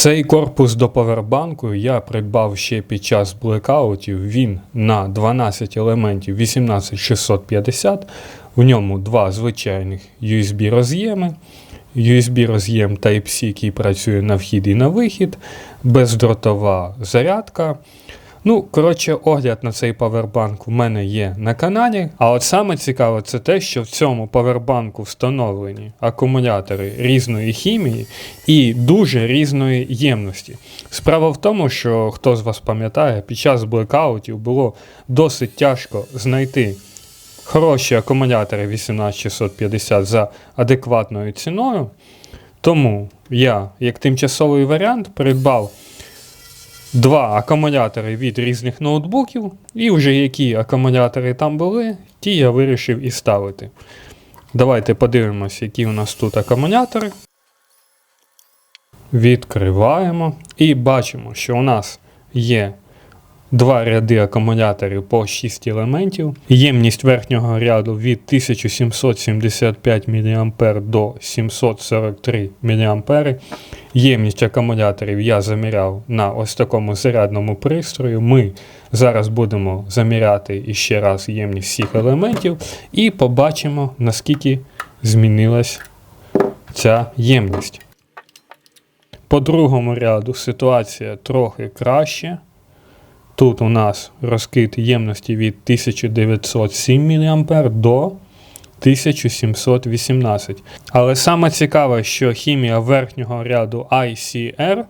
Цей корпус до повербанку я придбав ще під час блекаутів. Він на 12 елементів 18650. В ньому два звичайних USB роз'єми. USB роз'єм Type-C, який працює на вхід і на вихід, бездротова зарядка. Ну, коротше, огляд на цей павербанк у мене є на каналі. А от саме цікаве, це те, що в цьому павербанку встановлені акумулятори різної хімії і дуже різної ємності. Справа в тому, що хто з вас пам'ятає, під час блекаутів було досить тяжко знайти хороші акумулятори 18650 за адекватною ціною. Тому я, як тимчасовий варіант, придбав два акумулятори від різних ноутбуків, і вже які акумулятори там були, ті я вирішив і ставити. Давайте подивимось, які у нас тут акумулятори. Відкриваємо і бачимо, що у нас є два ряди акумуляторів по 6 елементів. Ємність верхнього ряду від 1775 мА до 743 мА. Ємність акумуляторів я заміряв на ось такому зарядному пристрою. Ми зараз будемо заміряти іще раз ємність всіх елементів і побачимо, наскільки змінилась ця ємність. По другому ряду ситуація трохи краще. Тут у нас розкид ємності від 1907 мА до 1718. Але саме цікаве, що хімія верхнього ряду ICR,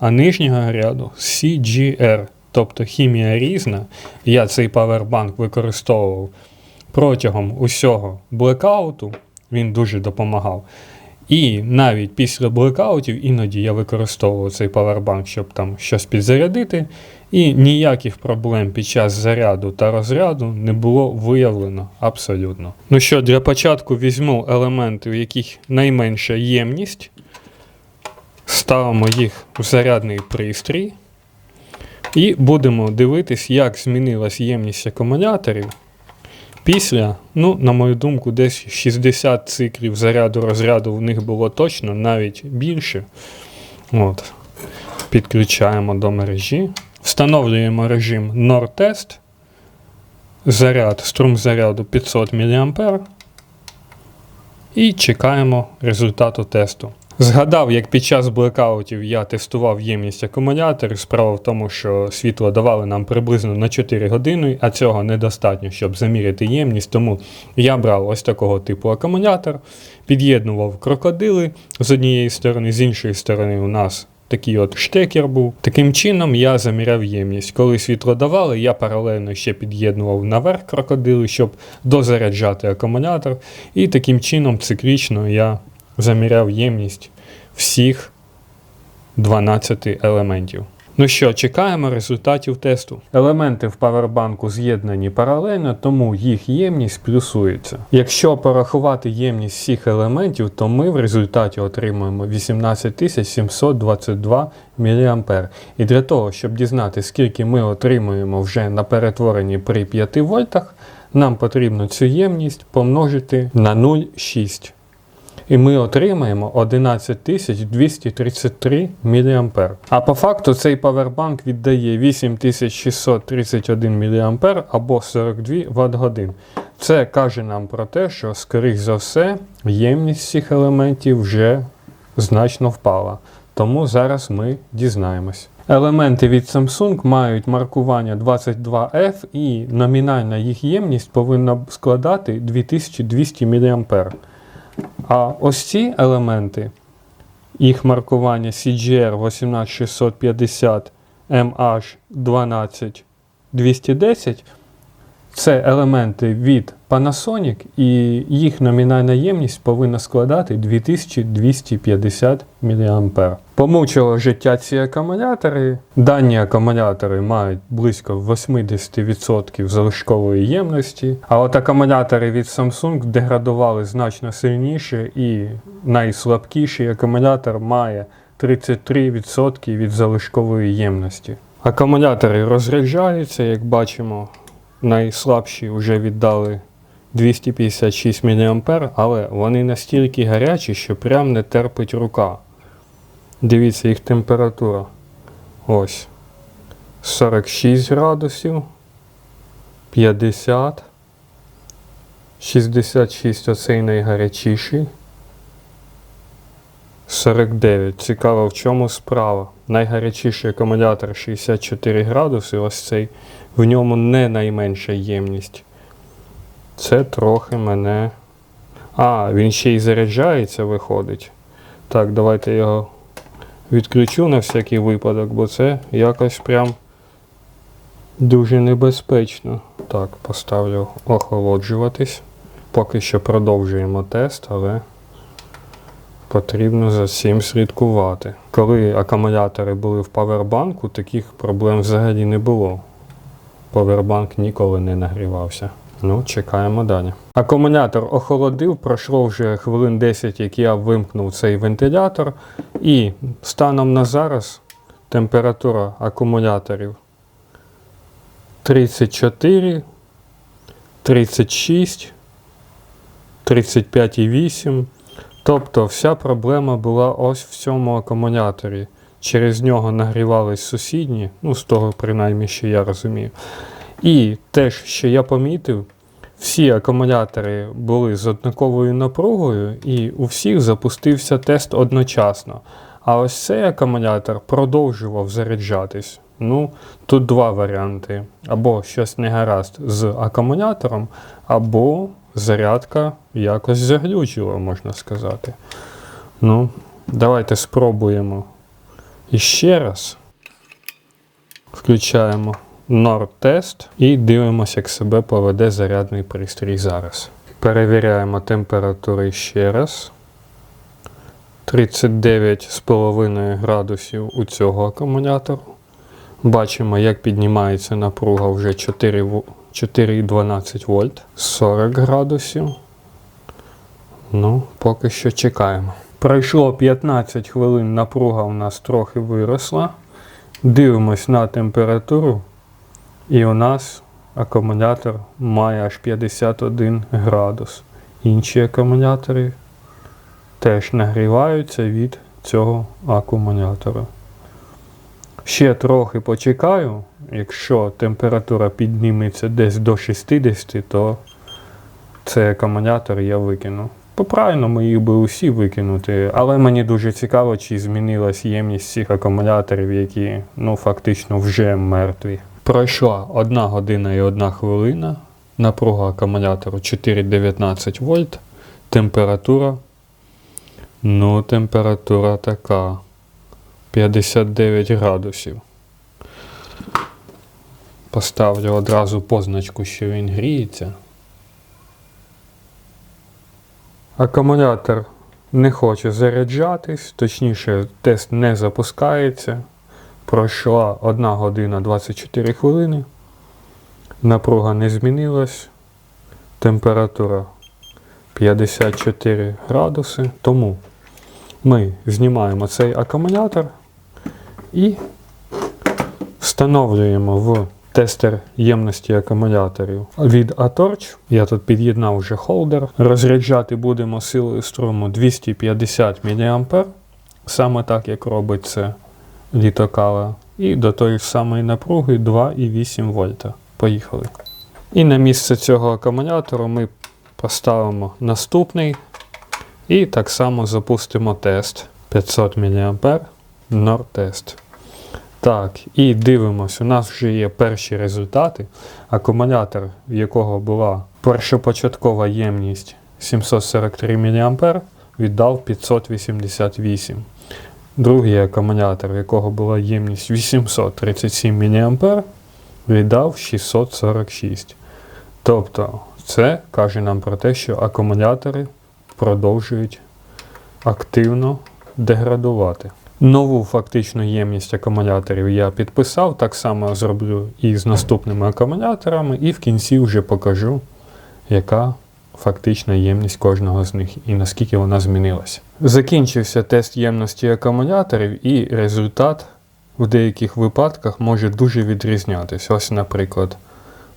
а нижнього ряду CGR. Тобто хімія різна. Я цей павербанк використовував протягом усього блекауту, він дуже допомагав. І навіть після блекаутів іноді я використовував цей павербанк, щоб там щось підзарядити. І ніяких проблем під час заряду та розряду не було виявлено абсолютно. Ну що, для початку візьму елементи, у яких найменша ємність. Ставимо їх в зарядний пристрій. І будемо дивитись, як змінилась ємність акумуляторів. Після, ну, на мою думку, десь 60 циклів заряду розряду в них було точно, навіть більше. От. Підключаємо до мережі. Встановлюємо режим NOR-тест. Заряд, струм заряду 500 мА. І чекаємо результату тесту. Згадав, як під час блекаутів я тестував ємність акумуляторів. Справа в тому, що світло давали нам приблизно на 4 години, а цього недостатньо, щоб заміряти ємність. Тому я брав ось такого типу акумулятор, під'єднував крокодили з однієї сторони, з іншої сторони, у нас такий от штекер був. Таким чином я заміряв ємність. Коли світло давали, я паралельно ще під'єднував наверх крокодили, щоб дозаряджати акумулятор. І таким чином циклічно я заміряв ємність всіх 12 елементів. Ну що, чекаємо результатів тесту. Елементи в павербанку з'єднані паралельно, тому їх ємність плюсується. Якщо порахувати ємність всіх елементів, то ми в результаті отримуємо 18722 мА. І для того, щоб дізнати, скільки ми отримуємо вже на перетворенні при 5 вольтах, нам потрібно цю ємність помножити на 0,6. І ми отримаємо 11233 мА. А по факту цей павербанк віддає 8631 мА або 42 Вт годин. Це каже нам про те, що, скоріш за все, ємність всіх елементів вже значно впала. Тому зараз ми дізнаємось. Елементи від Samsung мають маркування 22F і номінальна їх ємність повинна складати 2200 мА. А ось ці елементи, їх маркування CGR 18650 MH12210 це елементи від Panasonic, і їх номінальна ємність повинна складати 2250 мА. Помучило життя ці акумулятори. Дані акумулятори мають близько 80% залишкової ємності, а от акумулятори від Samsung деградували значно сильніше, і найслабкіший акумулятор має 33% від залишкової ємності. Акумулятори розряджаються, як бачимо, найслабші вже віддали 256 мА, але вони настільки гарячі, що прям не терпить рука. Дивіться, їх температура. Ось. 46 градусів. 50. 66 оцей найгарячіший. 49. Цікаво, в чому справа. Найгарячіший акумулятор 64 градуси, ось цей. В ньому не найменша ємність. Це трохи мене. А, він ще й заряджається, виходить. Так, давайте його відключу на всякий випадок, бо це якось прям дуже небезпечно. Так, поставлю охолоджуватись. Поки що продовжуємо тест, але потрібно за цим слідкувати. Коли акумулятори були в павербанку, таких проблем взагалі не було. Павербанк ніколи не нагрівався. Ну, чекаємо далі. Акумулятор охолодив, пройшло вже хвилин 10, як я вимкнув цей вентилятор. І станом на зараз температура акумуляторів 34, 36, 35,8. Тобто вся проблема була ось в цьому акумуляторі. Через нього нагрівались сусідні, ну з того принаймні, що я розумію. І теж, що я помітив, всі акумулятори були з однаковою напругою, і у всіх запустився тест одночасно. А ось цей акумулятор продовжував заряджатись. Ну, тут два варіанти: або щось не гаразд з акумулятором, або зарядка якось заглючила, можна сказати. Ну, давайте спробуємо іще раз. Включаємо Nord-тест і дивимося, як себе поведе зарядний пристрій зараз. Перевіряємо температури ще раз. 39,5 градусів у цього акумулятору. Бачимо, як піднімається напруга вже 4 в- 4,12 вольт. 40 градусів. Ну, поки що чекаємо. Пройшло 15 хвилин, напруга у нас трохи виросла. Дивимось на температуру. І у нас акумулятор має аж 51 градус. Інші акумулятори теж нагріваються від цього акумулятора. Ще трохи почекаю. Якщо температура підніметься десь до 60, то цей акумулятор я викину. По ми їх би усі викинути, але мені дуже цікаво, чи змінилась ємність цих акумуляторів, які ну, фактично вже мертві. Пройшла 1 година і 1 хвилина. Напруга акумулятору 4,19 вольт. Температура. Ну, температура така 59 градусів. Поставлю одразу позначку, що він гріється. Акумулятор не хоче заряджатись, точніше, тест не запускається. Пройшла 1 година 24 хвилини. Напруга не змінилась. Температура 54 градуси. Тому ми знімаємо цей акумулятор і встановлюємо в тестер ємності акумуляторів від Atorch. Я тут під'єднав вже холдер. Розряджати будемо силою струму 250 мА. Саме так, як робить це літокала. І до тої ж самої напруги 2,8 вольта. Поїхали. І на місце цього акумулятору ми поставимо наступний. І так само запустимо тест 500 мА Нор-тест. Так, і дивимось, у нас вже є перші результати. Акумулятор, в якого була першопочаткова ємність 743 мА, віддав 588. Другий акумулятор, в якого була ємність 837 мА, віддав 646. Тобто, це каже нам про те, що акумулятори продовжують активно деградувати. Нову фактичну ємність акумуляторів я підписав, так само зроблю і з наступними акумуляторами, і в кінці вже покажу, яка фактична ємність кожного з них і наскільки вона змінилася. Закінчився тест ємності акумуляторів, і результат в деяких випадках може дуже відрізнятися. Ось, наприклад,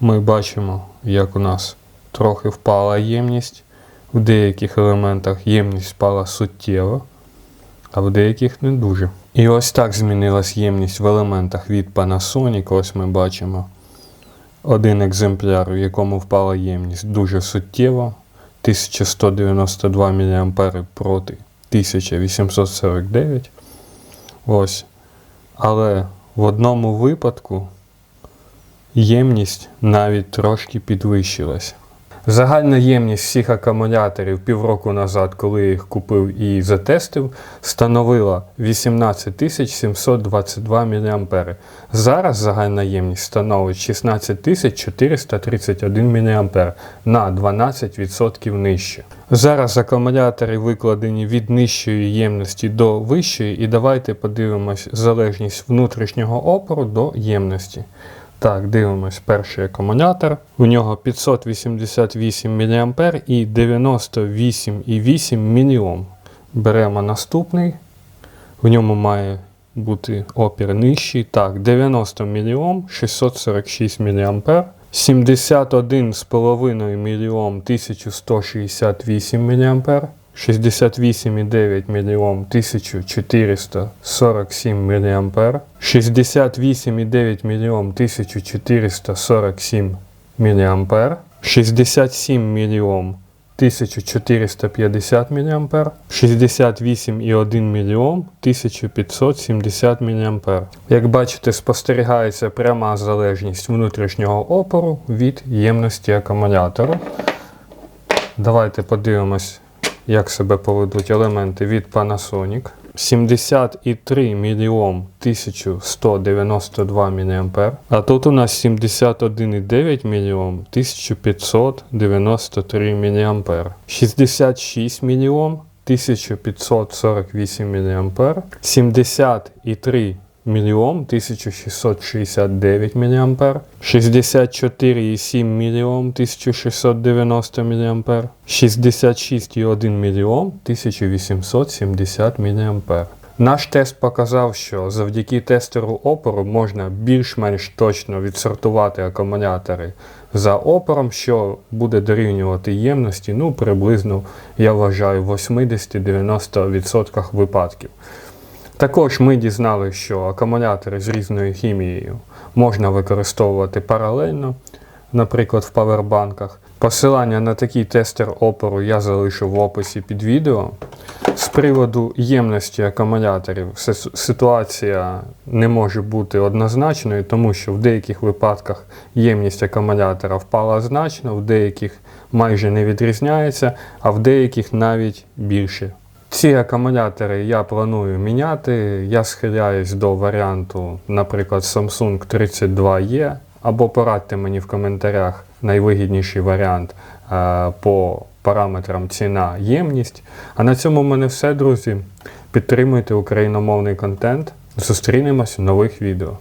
ми бачимо, як у нас трохи впала ємність, в деяких елементах ємність впала суттєво. А в деяких не дуже. І ось так змінилась ємність в елементах від Panasonic. Ось ми бачимо один екземпляр, в якому впала ємність дуже суттєво. 1192 мА проти 1849. Ось. Але в одному випадку ємність навіть трошки підвищилась. Загальна ємність всіх акумуляторів півроку назад, коли я їх купив і затестив, становила 18 722 мА. Зараз загальна ємність становить 16 431 мА на 12% нижче. Зараз акумулятори викладені від нижчої ємності до вищої, і давайте подивимось залежність внутрішнього опору до ємності. Так, дивимось перший акумулятор. У нього 588 мА і 98,8 мОм. Беремо наступний. В ньому має бути опір нижчий. Так, 90 мОм, 646 мА. 71,5 мільйом 1168 мА, 68,9 мільйом 1447 мА, 68,9 мільйом 1447 мА, 67 мільйом 1450 мА, 68,1 мільйом 1570 мА. Як бачите, спостерігається пряма залежність внутрішнього опору від ємності акумулятору. Давайте подивимось, як себе поведуть елементи від Panasonic. 73 мільйом 1192 мА, а тут у нас 71,9 мільйом 1593 мА, 66 мільйом 1548 мА, 73 мільйон 1669 мА, 64,7 мільйон 1690 мА, 66,1 мільйон 1870 мА. Наш тест показав, що завдяки тестеру опору можна більш-менш точно відсортувати акумулятори за опором, що буде дорівнювати ємності, ну приблизно, я вважаю, в 80-90% випадків. Також ми дізналися, що акумулятори з різною хімією можна використовувати паралельно, наприклад, в павербанках. Посилання на такий тестер опору я залишу в описі під відео. З приводу ємності акумуляторів ситуація не може бути однозначною, тому що в деяких випадках ємність акумулятора впала значно, в деяких майже не відрізняється, а в деяких навіть більше. Ці акумулятори я планую міняти. Я схиляюсь до варіанту, наприклад, Samsung 32E, або порадьте мені в коментарях найвигідніший варіант е, по параметрам ціна, ємність. А на цьому в мене все, друзі. Підтримуйте україномовний контент. Зустрінемось в нових відео.